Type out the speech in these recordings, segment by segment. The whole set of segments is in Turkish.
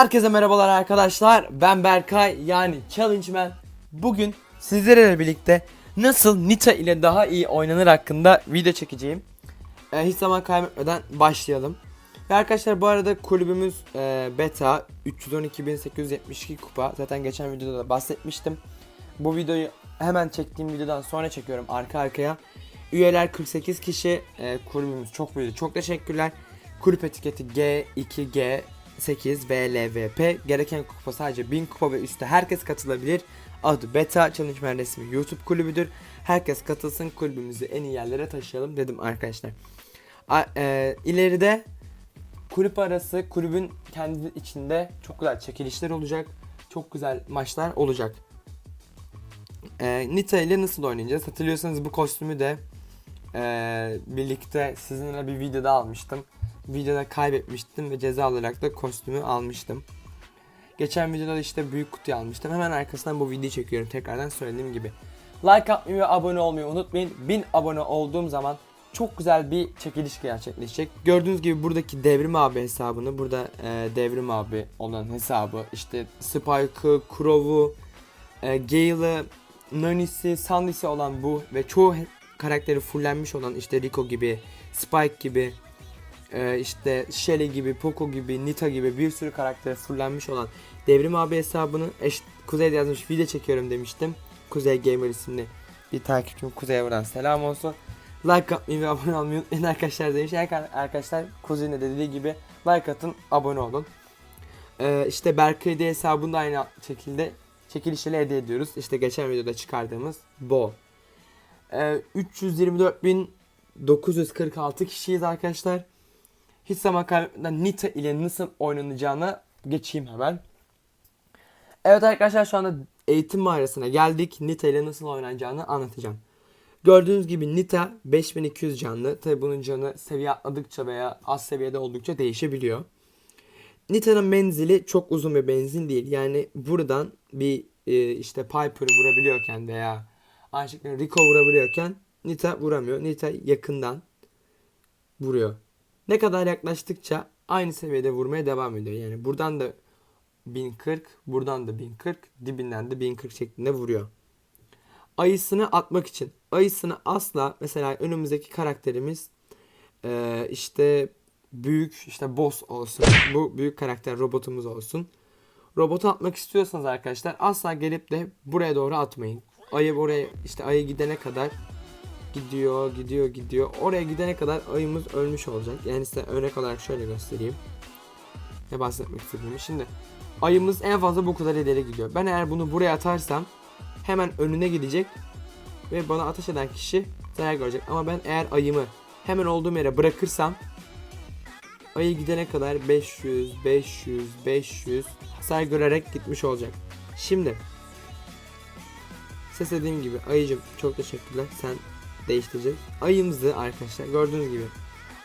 Herkese merhabalar arkadaşlar. Ben Berkay yani Challengeman. Bugün sizlerle birlikte nasıl Nita ile daha iyi oynanır hakkında video çekeceğim. Ee, hiç zaman kaybetmeden başlayalım. Ve arkadaşlar bu arada kulübümüz e, beta 312.872 kupa. Zaten geçen videoda da bahsetmiştim. Bu videoyu hemen çektiğim videodan sonra çekiyorum arka arkaya. Üyeler 48 kişi. E, kulübümüz çok büyüdü. Çok teşekkürler. Kulüp etiketi G2G 8 VLVP. Gereken kupa sadece 1000 kupa ve üstü herkes katılabilir. Adı Beta Challenge Man resmi YouTube kulübüdür. Herkes katılsın kulübümüzü en iyi yerlere taşıyalım dedim arkadaşlar. A, e, ileride kulüp arası kulübün kendi içinde çok güzel çekilişler olacak. Çok güzel maçlar olacak. E, Nita ile nasıl oynayacağız? Hatırlıyorsanız bu kostümü de e, birlikte sizinle bir videoda almıştım. Videoda kaybetmiştim ve ceza olarak da kostümü almıştım. Geçen videoda da işte büyük kutuyu almıştım. Hemen arkasından bu videoyu çekiyorum tekrardan söylediğim gibi. Like atmayı ve abone olmayı unutmayın. 1000 abone olduğum zaman çok güzel bir çekiliş gerçekleşecek. Gördüğünüz gibi buradaki Devrim abi hesabını, burada e, Devrim abi olan hesabı, işte Spike'ı, Crow'u, e, Gale'ı, Nani'si, Sandy'si olan bu ve çoğu karakteri fullenmiş olan işte Rico gibi, Spike gibi, e, işte Shelly gibi, Poco gibi, Nita gibi bir sürü karakteri fullenmiş olan Devrim abi hesabını eş, Kuzey'de yazmış video çekiyorum demiştim. Kuzey Gamer isimli bir takipçim Kuzey'e buradan selam olsun. Like atmayı ve abone olmayı unutmayın arkadaşlar demiş. Arka- Arkadaşlar Kuzey'in de dediği gibi like atın, abone olun. Ee, işte Berkay D hesabını da aynı şekilde çekilişle hediye ediyoruz. İşte geçen videoda çıkardığımız bu. Ee, 324.946 kişiyiz arkadaşlar. Zaman kaybetmeden Nita ile nasıl oynanacağına geçeyim hemen. Evet arkadaşlar şu anda eğitim mağarasına geldik. Nita ile nasıl oynanacağını anlatacağım. Gördüğünüz gibi Nita 5200 canlı. Tabi bunun canı seviye atladıkça veya az seviyede oldukça değişebiliyor. Nita'nın menzili çok uzun bir menzil değil. Yani buradan bir e, işte Piper'ı vurabiliyorken veya şekilde Rico vurabiliyorken Nita vuramıyor. Nita yakından vuruyor. Ne kadar yaklaştıkça aynı seviyede vurmaya devam ediyor. Yani buradan da 1040, buradan da 1040, dibinden de 1040 şeklinde vuruyor. Ayısını atmak için. Ayısını asla mesela önümüzdeki karakterimiz eee, işte büyük işte boss olsun. Bu büyük karakter robotumuz olsun. Robotu atmak istiyorsanız arkadaşlar asla gelip de buraya doğru atmayın. Ayı oraya işte ayı gidene kadar gidiyor, gidiyor, gidiyor. Oraya gidene kadar ayımız ölmüş olacak. Yani size örnek olarak şöyle göstereyim. Ne bahsetmek istediğimi. Şimdi ayımız en fazla bu kadar ileri gidiyor. Ben eğer bunu buraya atarsam hemen önüne gidecek ve bana ateş eden kişi zarar görecek. Ama ben eğer ayımı hemen olduğum yere bırakırsam ayı gidene kadar 500, 500, 500 hasar görerek gitmiş olacak. Şimdi Ses dediğim gibi ayıcım çok teşekkürler. Sen değiştirecek. Ayımızı arkadaşlar gördüğünüz gibi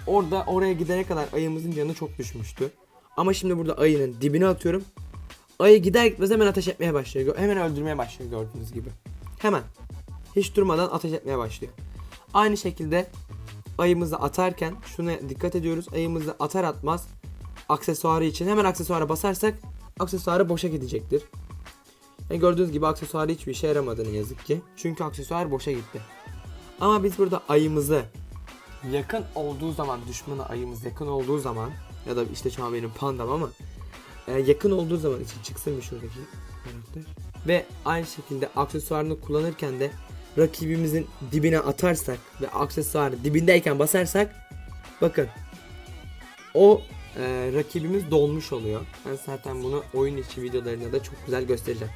orada oraya gidene kadar ayımızın canı çok düşmüştü. Ama şimdi burada ayının dibine atıyorum. Ayı gider gitmez hemen ateş etmeye başlıyor. Hemen öldürmeye başlıyor gördüğünüz gibi. Hemen. Hiç durmadan ateş etmeye başlıyor. Aynı şekilde ayımızı atarken şuna dikkat ediyoruz. Ayımızı atar atmaz aksesuarı için hemen aksesuara basarsak aksesuarı boşa gidecektir. Yani gördüğünüz gibi aksesuarı hiçbir işe yaramadı ne yazık ki. Çünkü aksesuar boşa gitti. Ama biz burada ayımızı yakın olduğu zaman düşmana ayımız yakın olduğu zaman ya da işte şu an benim pandam ama e, yakın olduğu zaman için çıksın bir şuradaki karakter. Ve aynı şekilde aksesuarını kullanırken de rakibimizin dibine atarsak ve aksesuarı dibindeyken basarsak bakın o e, rakibimiz dolmuş oluyor. Ben zaten bunu oyun içi videolarında da çok güzel göstereceğim.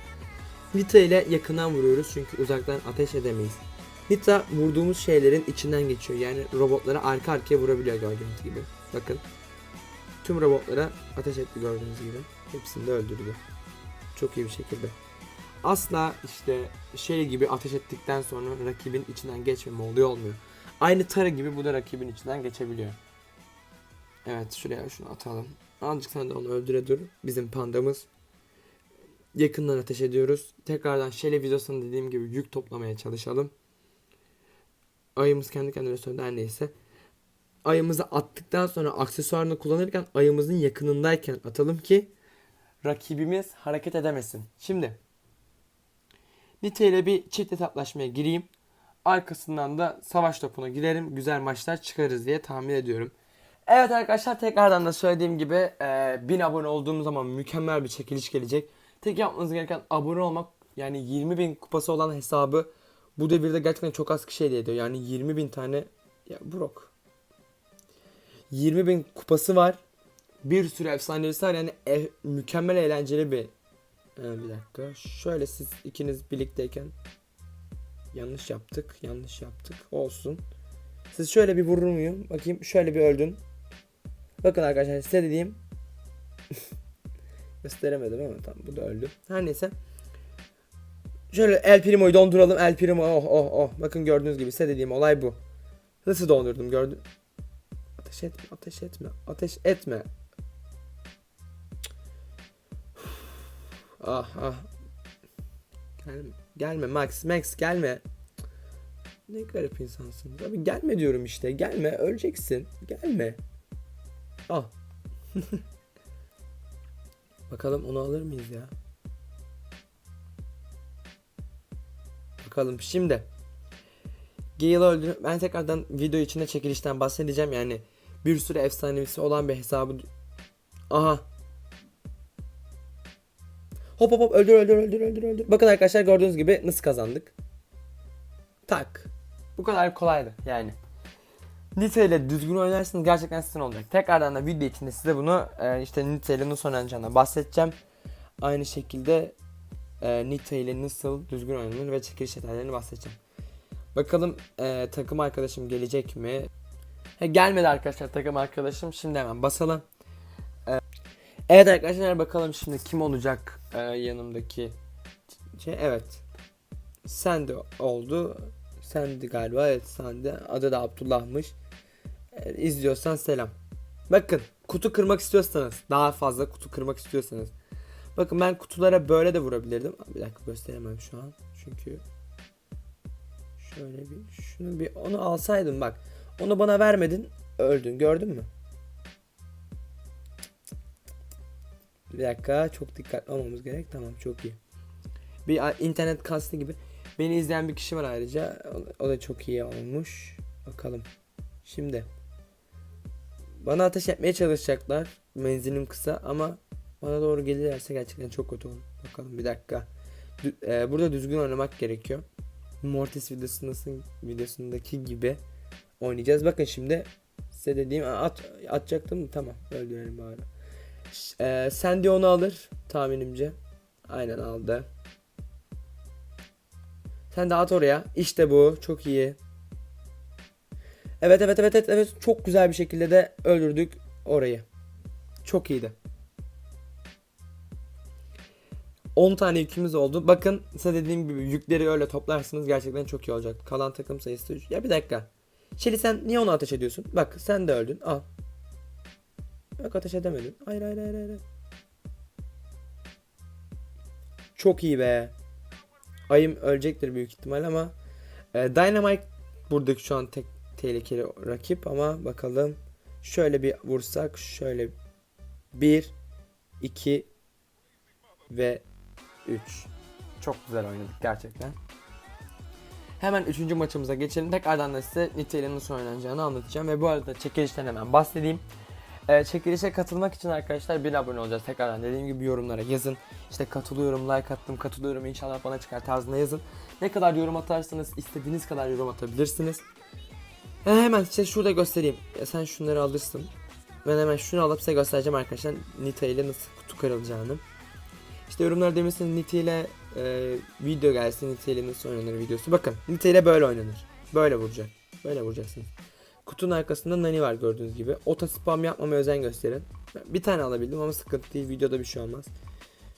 Nita ile yakından vuruyoruz çünkü uzaktan ateş edemeyiz. Nita vurduğumuz şeylerin içinden geçiyor. Yani robotlara arka arkaya vurabiliyor gördüğünüz gibi. Bakın. Tüm robotlara ateş etti gördüğünüz gibi. Hepsini de öldürdü. Çok iyi bir şekilde. Asla işte şey gibi ateş ettikten sonra rakibin içinden geçmeme oluyor olmuyor. Aynı Tara gibi bu da rakibin içinden geçebiliyor. Evet şuraya şunu atalım. Azıcık sen de onu öldüre dur. Bizim pandamız. Yakından ateş ediyoruz. Tekrardan Şele videosunda dediğim gibi yük toplamaya çalışalım. Ayımız kendi kendine söndü her neyse. Ayımızı attıktan sonra aksesuarını kullanırken ayımızın yakınındayken atalım ki rakibimiz hareket edemesin. Şimdi Nite ile bir çift etaplaşmaya gireyim. Arkasından da savaş topuna girerim. Güzel maçlar çıkarız diye tahmin ediyorum. Evet arkadaşlar tekrardan da söylediğim gibi e, 1000 abone olduğum zaman mükemmel bir çekiliş gelecek. Tek yapmanız gereken abone olmak. Yani 20.000 kupası olan hesabı bu devirde gerçekten çok az kişi hediye ediyor. Yani 20.000 tane ya Brok. 20.000 kupası var. Bir sürü efsanevisi var. Yani e- mükemmel eğlenceli bir ee, bir dakika. Şöyle siz ikiniz birlikteyken yanlış yaptık. Yanlış yaptık. Olsun. Siz şöyle bir vurur muyum? Bakayım şöyle bir öldün. Bakın arkadaşlar size dediğim gösteremedim ama tamam bu da öldü. Her neyse. Şöyle El Primo'yu donduralım. El Primo oh oh oh. Bakın gördüğünüz gibi size dediğim olay bu. Nasıl dondurdum gördün? Ateş etme, ateş etme, ateş etme. Ah ah. Gelme, gelme Max, Max gelme. Ne garip insansın. Abi gelme diyorum işte. Gelme, öleceksin. Gelme. Al. Bakalım onu alır mıyız ya? Bakalım şimdi. Gale'ı öldür. Ben tekrardan video içinde çekilişten bahsedeceğim. Yani bir sürü efsanevisi olan bir hesabı. Aha. Hop hop hop öldür öldür öldür öldür öldür. Bakın arkadaşlar gördüğünüz gibi nasıl kazandık. Tak. Bu kadar kolaydı yani. Nite ile düzgün oynarsınız gerçekten sizin olacak. Tekrardan da video içinde size bunu e, işte Nite ile nasıl oynanacağını bahsedeceğim. Aynı şekilde e, Nite ile nasıl düzgün oynanır ve çekiliş detaylarını bahsedeceğim. Bakalım e, takım arkadaşım gelecek mi? He, gelmedi arkadaşlar takım arkadaşım. Şimdi hemen basalım. E, evet arkadaşlar bakalım şimdi kim olacak e, yanımdaki şey. Evet. Sen de oldu. Sendi galiba. Evet sendi. Adı da Abdullah'mış. E, izliyorsan selam. Bakın kutu kırmak istiyorsanız daha fazla kutu kırmak istiyorsanız. Bakın ben kutulara böyle de vurabilirdim. Bir dakika gösteremem şu an. Çünkü Şöyle bir şunu bir onu alsaydım bak. Onu bana vermedin. Öldün. Gördün mü? Bir dakika çok dikkatli olmamız gerek. Tamam çok iyi. Bir internet kastı gibi. Beni izleyen bir kişi var ayrıca. O da çok iyi olmuş. Bakalım. Şimdi. Bana ateş etmeye çalışacaklar. Menzilim kısa ama bana doğru gelirlerse gerçekten çok kötü olur. Bakalım bir dakika. Dü- e, burada düzgün oynamak gerekiyor. Mortis videosundaki, videosundaki gibi oynayacağız. Bakın şimdi size dediğim at, atacaktım tamam öldürelim bari. E, Sandy onu alır tahminimce. Aynen aldı. Sen de at oraya. İşte bu. Çok iyi. Evet evet evet evet evet çok güzel bir şekilde de öldürdük orayı. Çok iyiydi. 10 tane yükümüz oldu. Bakın size dediğim gibi yükleri öyle toplarsınız gerçekten çok iyi olacak. Kalan takım sayısı 3. Ya bir dakika. Şeli sen niye onu ateş ediyorsun? Bak sen de öldün. Al. Bak ateş edemedin. Hayır hayır hayır hayır. Çok iyi be. Ayım ölecektir büyük ihtimal ama e, Dynamite buradaki şu an tek tehlikeli rakip ama bakalım. Şöyle bir vursak şöyle 1 2 ve 3. Çok güzel oynadık gerçekten. Hemen 3. maçımıza geçelim. Tekrardan da size Nitya nasıl oynanacağını anlatacağım. Ve bu arada çekilişten hemen bahsedeyim. Ee, çekilişe katılmak için arkadaşlar bir abone olacağız. Tekrardan dediğim gibi yorumlara yazın. İşte katılıyorum, like attım, katılıyorum inşallah bana çıkar tarzında yazın. Ne kadar yorum atarsanız istediğiniz kadar yorum atabilirsiniz. Ee, hemen size şurada göstereyim. Ya sen şunları alırsın. Ben hemen şunu alıp size göstereceğim arkadaşlar Nita ile nasıl kutu kırılacağını. İşte yorumlar demişsiniz Nita ile e, video gelsin Nita ile nasıl oynanır videosu. Bakın Nita ile böyle oynanır. Böyle vuracak. Böyle vuracaksınız. Kutunun arkasında nani var gördüğünüz gibi. Ota spam yapmamaya özen gösterin. Bir tane alabildim ama sıkıntı değil. Videoda bir şey olmaz.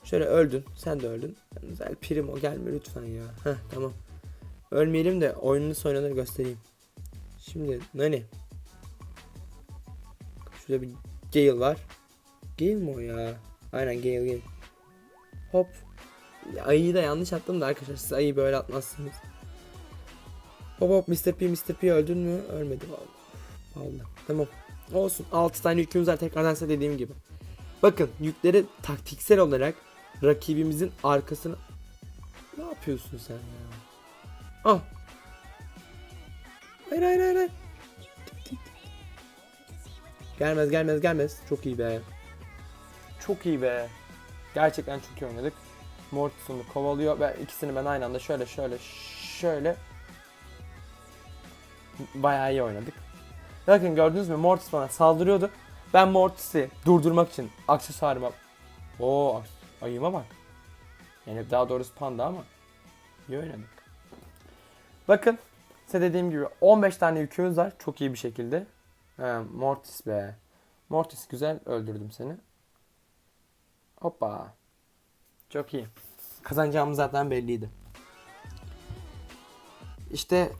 Şöyle öldün. Sen de öldün. Yalnız El Primo gelme lütfen ya. Heh tamam. Ölmeyelim de oyunu nasıl oynanır göstereyim. Şimdi nani. Şurada bir Gale var. Gale mi o ya? Aynen Gale Gale. Hop. Ayıyı da yanlış attım da arkadaşlar siz ayıyı böyle atmazsınız. Hop hop Mr. P Mr. P öldün mü? Ölmedi vallahi. Vallahi. Tamam. Olsun. 6 tane yükümüz var tekrardan size dediğim gibi. Bakın yükleri taktiksel olarak rakibimizin arkasına... Ne yapıyorsun sen ya? Al. Hayır hayır hayır. Gelmez gelmez gelmez. Çok iyi be. Çok iyi be. Gerçekten çok iyi oynadık. Mortis'unu kovalıyor ve ikisini ben aynı anda şöyle şöyle şöyle bayağı iyi oynadık. Bakın gördünüz mü Mortis bana saldırıyordu. Ben Mortis'i durdurmak için aksesuarıma o ayıma bak. Yani daha doğrusu panda ama iyi oynadık. Bakın size dediğim gibi 15 tane yükümüz var çok iyi bir şekilde. Mortis be. Mortis güzel öldürdüm seni. Hoppa. Çok iyi. Kazanacağımız zaten belliydi. İşte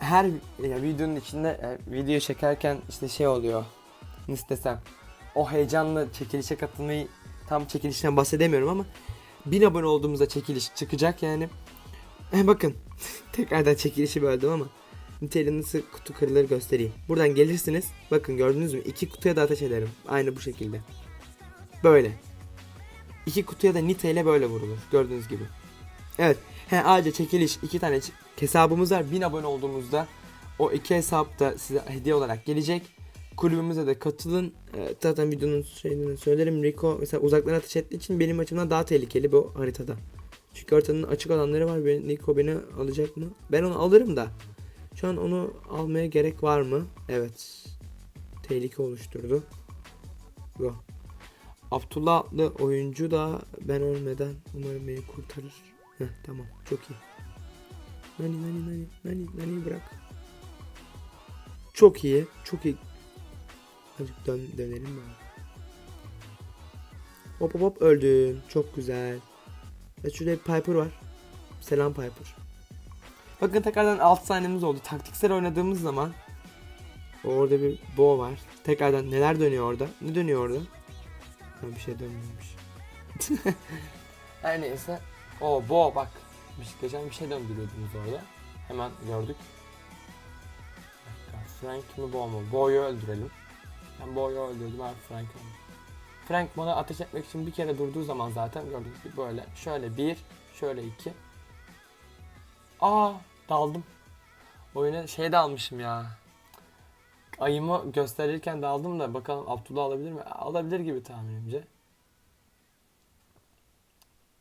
her ya videonun içinde e, video çekerken işte şey oluyor. Nasıl desem. O heyecanla çekilişe katılmayı tam çekilişten bahsedemiyorum ama 1000 abone olduğumuzda çekiliş çıkacak yani. E, bakın tekrardan çekilişi böldüm ama Nutella'nın nasıl kutu kırılır göstereyim. Buradan gelirsiniz. Bakın gördünüz mü? İki kutuya da ateş ederim. Aynı bu şekilde. Böyle. İki kutuya da Nita ile böyle vurulur. Gördüğünüz gibi. Evet. He ayrıca çekiliş iki tane hesabımız var. 1000 abone olduğumuzda o iki hesap da size hediye olarak gelecek. Kulübümüze de katılın. Ee, zaten videonun şeyini söylerim. Rico mesela uzaktan ateş ettiği için benim açımdan daha tehlikeli bu haritada. Çünkü haritanın açık alanları var. Rico beni alacak mı? Ben onu alırım da. Şu an onu almaya gerek var mı? Evet. Tehlike oluşturdu. Bu. Abdullah adlı oyuncu da ben ölmeden umarım beni kurtarır. Heh, tamam çok iyi. Nani nani nani nani nani bırak. Çok iyi çok iyi. Azıcık dön, dönelim mi? Hop hop hop öldüm. Çok güzel. Ya şurada bir Piper var. Selam Piper. Bakın tekrardan 6 saniyemiz oldu. Taktiksel oynadığımız zaman orada bir Bo var. Tekrardan neler dönüyor orada? Ne dönüyor orada? Ha, bir şey dönmüyormuş. Her neyse. O Bo bak. Geçen bir şey döndürüyordunuz orada. Hemen gördük. Frank mi Bo mu? Bo'yu öldürelim. Ben Bo'yu öldürdüm. Ben Frank'ı öldürdüm. Frank bana ateş etmek için bir kere durduğu zaman zaten gördüğünüz gibi böyle. Şöyle bir, şöyle iki. Aa daldım. Oyuna şey de almışım ya. Ayımı gösterirken daldım da bakalım Abdullah alabilir mi? Alabilir gibi tahminimce.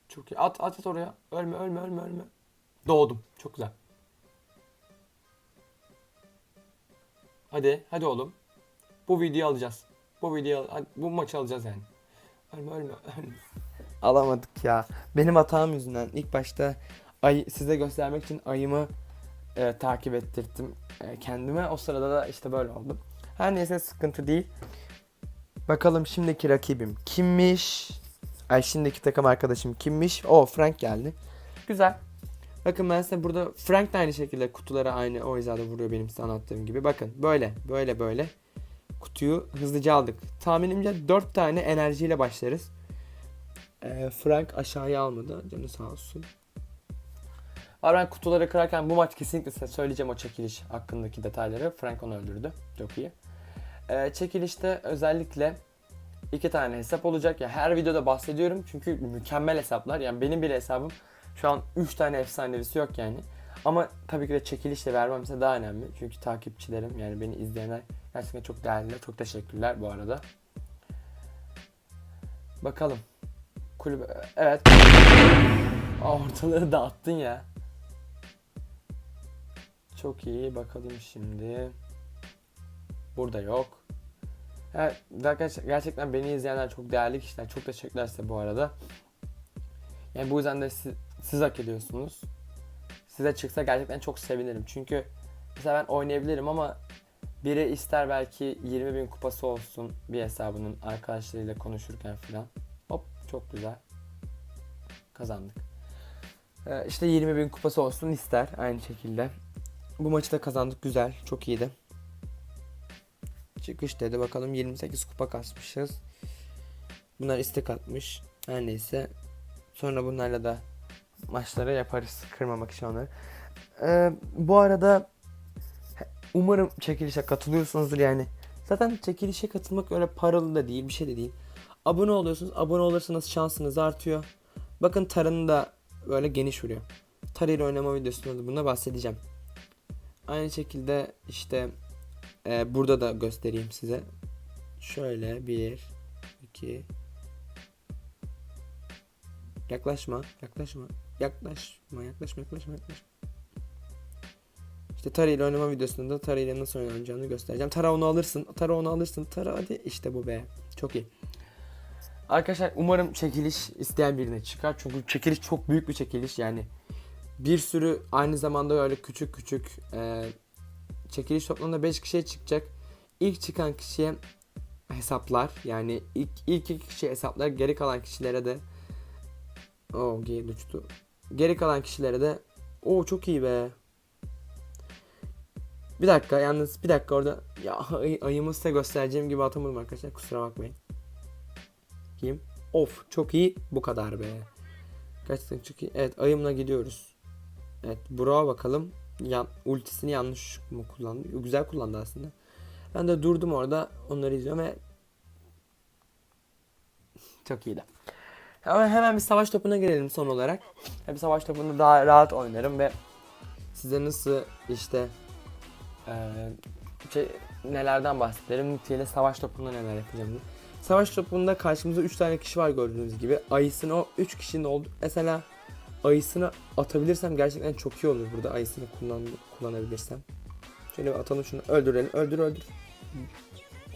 Çok iyi. At at at oraya. Ölme ölme ölme ölme. Doğdum. Çok güzel. Hadi hadi oğlum. Bu videoyu alacağız. Bu videoyu al- bu maçı alacağız yani. Ölme ölme ölme. Alamadık ya. Benim hatam yüzünden ilk başta ay size göstermek için ayımı e, takip ettirdim e, kendime. O sırada da işte böyle oldu. Her neyse sıkıntı değil. Bakalım şimdiki rakibim kimmiş? Ay şimdiki takım arkadaşım kimmiş? O Frank geldi. Güzel. Bakın ben size burada Frank de aynı şekilde kutulara aynı o hizada vuruyor benim size anlattığım gibi. Bakın böyle böyle böyle kutuyu hızlıca aldık. Tahminimce 4 tane enerjiyle başlarız. Ee, Frank aşağıya almadı. Canı sağ olsun. Ama ben kutuları kırarken bu maç kesinlikle size söyleyeceğim o çekiliş hakkındaki detayları. Frank onu öldürdü. Çok iyi. Ee, çekilişte özellikle iki tane hesap olacak. Ya her videoda bahsediyorum çünkü mükemmel hesaplar. Yani benim bile hesabım şu an 3 tane efsanevisi yok yani. Ama tabii ki de çekilişle vermem ise daha önemli. Çünkü takipçilerim yani beni izleyenler gerçekten çok değerli. Çok teşekkürler bu arada. Bakalım. Kulübe... Evet. Aa, ortalığı dağıttın ya. Çok iyi. Bakalım şimdi. Burada yok. Evet, gerçekten, gerçekten beni izleyenler çok değerli kişiler. Çok teşekkürler size bu arada. Yani bu yüzden de siz, siz hak ediyorsunuz. Size çıksa gerçekten çok sevinirim. Çünkü mesela ben oynayabilirim ama biri ister belki 20 bin kupası olsun bir hesabının arkadaşlarıyla konuşurken falan. Hop çok güzel. Kazandık. Ee, işte 20 bin kupası olsun ister aynı şekilde. Bu maçı da kazandık güzel. Çok iyiydi. Çıkış dedi bakalım 28 kupa kasmışız. Bunlar istek atmış. Her neyse. Sonra bunlarla da maçları yaparız. Kırmamak için onları. Ee, bu arada umarım çekilişe katılıyorsunuzdur yani. Zaten çekilişe katılmak öyle paralı da değil bir şey de değil. Abone oluyorsunuz. Abone olursanız şansınız artıyor. Bakın tarını da böyle geniş vuruyor. Tarıyla oynama videosunda da buna bahsedeceğim. Aynı şekilde işte e, burada da göstereyim size. Şöyle bir, iki. Yaklaşma, yaklaşma, yaklaşma, yaklaşma, yaklaşma, yaklaşma. İşte Tara ile oynama videosunda da Tara ile nasıl oynanacağını göstereceğim. Tara onu alırsın, Tara onu alırsın, Tara hadi işte bu be. Çok iyi. Arkadaşlar umarım çekiliş isteyen birine çıkar. Çünkü çekiliş çok büyük bir çekiliş yani. Bir sürü aynı zamanda öyle küçük küçük e, çekiliş toplamda 5 kişiye çıkacak. İlk çıkan kişiye hesaplar yani ilk, ilk iki kişi hesaplar geri kalan kişilere de o geri uçtu. Geri kalan kişilere de o çok iyi be. Bir dakika yalnız bir dakika orada ya ay, ayımı size göstereceğim gibi atamadım arkadaşlar kusura bakmayın. Kim? Of çok iyi bu kadar be. Gerçekten çok iyi. Evet ayımla gidiyoruz. Evet Burak'a bakalım. Yan, ultisini yanlış mı kullandı? Güzel kullandı aslında. Ben de durdum orada onları izliyorum ve çok iyiydi. Hemen, hemen bir savaş topuna girelim son olarak. Bir savaş topunda daha rahat oynarım ve size nasıl işte eee, şey, nelerden bahsederim. Nitya savaş topunda neler yapacağım. Savaş topunda karşımızda 3 tane kişi var gördüğünüz gibi. Ayısını o 3 kişinin oldu. Mesela ayısını atabilirsem gerçekten çok iyi olur burada ayısını kullan kullanabilirsem. Şöyle bir atalım şunu öldürelim. Öldür öldür.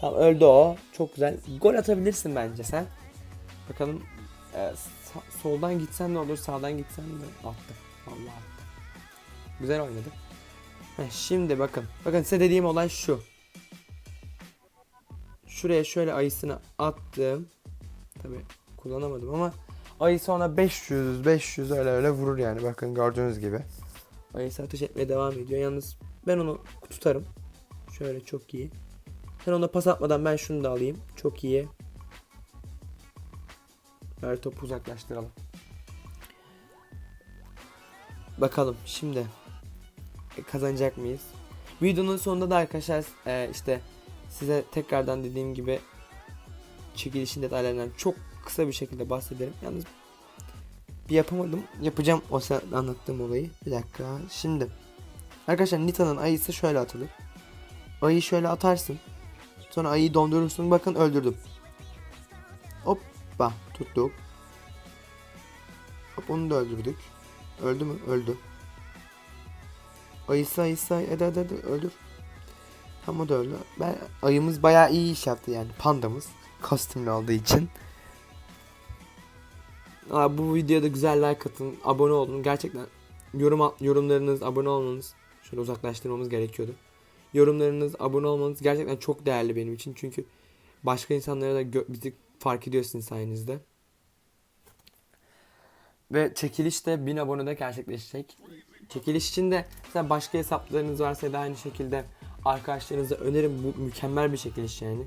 Tamam öldü o. Çok güzel. Gol atabilirsin bence sen. Bakalım e, soldan gitsen ne olur sağdan gitsen de attı. Vallahi attı. Güzel oynadı. Heh, şimdi bakın. Bakın size dediğim olay şu. Şuraya şöyle ayısını attım. Tabi kullanamadım ama ayı sonra 500 500 öyle öyle vurur yani bakın gördüğünüz gibi. Ayısı ateş etmeye devam ediyor. Yalnız ben onu tutarım. Şöyle çok iyi. Sen ona pas atmadan ben şunu da alayım. Çok iyi. Ver topu uzaklaştıralım. Bakalım şimdi e, kazanacak mıyız? Videonun sonunda da arkadaşlar e, işte size tekrardan dediğim gibi çekilişin detaylarından çok kısa bir şekilde bahsederim. Yalnız bir yapamadım. Yapacağım o sırada anlattığım olayı. Bir dakika. Şimdi arkadaşlar Nita'nın ayısı şöyle atılır. Ayıyı şöyle atarsın. Sonra ayıyı dondurursun. Bakın öldürdüm. Hoppa tuttuk. Hop onu da öldürdük. Öldü mü? Öldü. Ayısı ayısı ay- hadi hadi hadi öldür. Tam o da öldü. Ben, ayımız bayağı iyi iş yaptı yani. Pandamız. Kostümlü olduğu için. Bu videoda güzel like atın. Abone olun. Gerçekten yorum yorumlarınız, abone olmanız. Şöyle uzaklaştırmamız gerekiyordu. Yorumlarınız, abone olmanız gerçekten çok değerli benim için. Çünkü başka insanlara da bizi fark ediyor sizin sayenizde. Ve çekiliş de 1000 abonede gerçekleşecek. Çekiliş için de mesela başka hesaplarınız varsa da aynı şekilde arkadaşlarınıza önerim bu mükemmel bir çekiliş yani.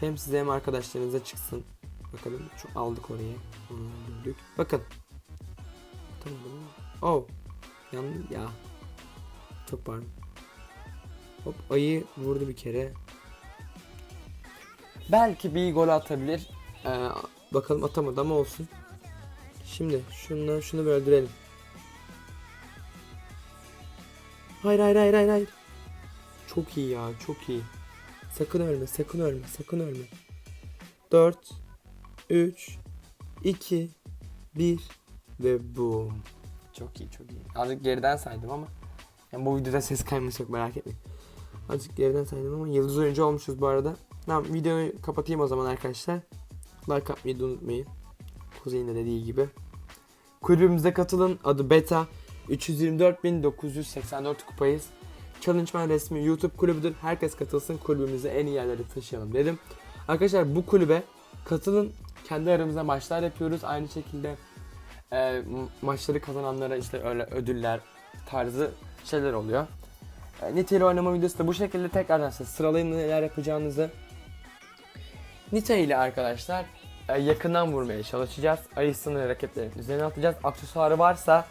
Hem size hem arkadaşlarınıza çıksın. Bakalım şu aldık oraya. Onu öldürdük. Bakın. Tamam? Oh. Yandı ya. Çok pardon. Hop ayı vurdu bir kere. Belki bir gol atabilir. Ee, bakalım atamadı ama olsun. Şimdi şundan şunu bir öldürelim. Hayır hayır hayır hayır hayır. Çok iyi ya çok iyi. Sakın ölme sakın ölme sakın ölme. 4 3 2 1 ve boom. Çok iyi çok iyi. Azıcık geriden saydım ama yani bu videoda ses kayması yok merak etmeyin. Azıcık geriden saydım ama yıldız oyuncu olmuşuz bu arada. Tamam videoyu kapatayım o zaman arkadaşlar. Like atmayı unutmayın. Kuzey'in de dediği gibi. Kulübümüze katılın. Adı Beta. 324.984 kupayız. Challengeman resmi YouTube kulübüdür. Herkes katılsın. Kulübümüze en iyi yerlere taşıyalım dedim. Arkadaşlar bu kulübe katılın. Kendi aramızda maçlar yapıyoruz. Aynı şekilde e, ma- maçları kazananlara işte öyle ödüller tarzı şeyler oluyor. E, Nita ile oynama videosu da bu şekilde tekrardan size sıralayın neler yapacağınızı. Nita ile arkadaşlar e, yakından vurmaya çalışacağız. Ayısını rakiplerin üzerine atacağız. Aksesuarı varsa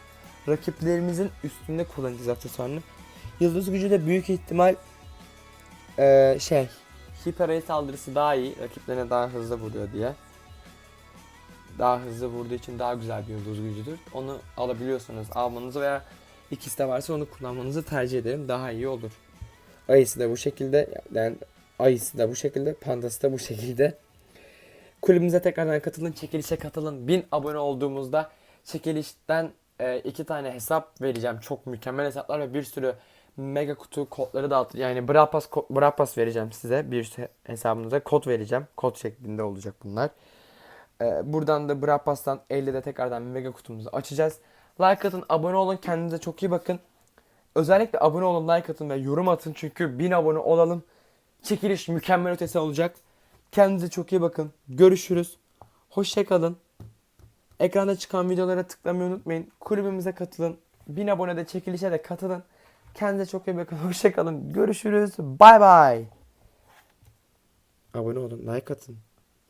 rakiplerimizin üstünde kullanacağız aksesuarını. Yıldız gücü de büyük ihtimal e, şey hiper saldırısı daha iyi. Rakiplerine daha hızlı vuruyor diye. Daha hızlı vurduğu için daha güzel bir yıldız gücüdür. Onu alabiliyorsanız almanızı veya ikisi de varsa onu kullanmanızı tercih ederim. Daha iyi olur. Ayısı da bu şekilde yani ayısı da bu şekilde pandası da bu şekilde. Kulübümüze tekrardan katılın, çekilişe katılın. 1000 abone olduğumuzda çekilişten e, iki tane hesap vereceğim. Çok mükemmel hesaplar ve bir sürü mega kutu kodları dağıt yani Brapas Brapas vereceğim size bir hesabınıza kod vereceğim. Kod şeklinde olacak bunlar. E, buradan da Brapas'tan 50'de tekrardan mega kutumuzu açacağız. Like atın, abone olun, kendinize çok iyi bakın. Özellikle abone olun, like atın ve yorum atın çünkü 1000 abone olalım. Çekiliş mükemmel ötesi olacak. Kendinize çok iyi bakın. Görüşürüz. Hoşçakalın. Ekranda çıkan videolara tıklamayı unutmayın. Kulübümüze katılın. 1000 abonede çekilişe de katılın. Kendinize çok iyi bakın. Hoşçakalın. Görüşürüz. Bay bay. Abone olun. Like atın.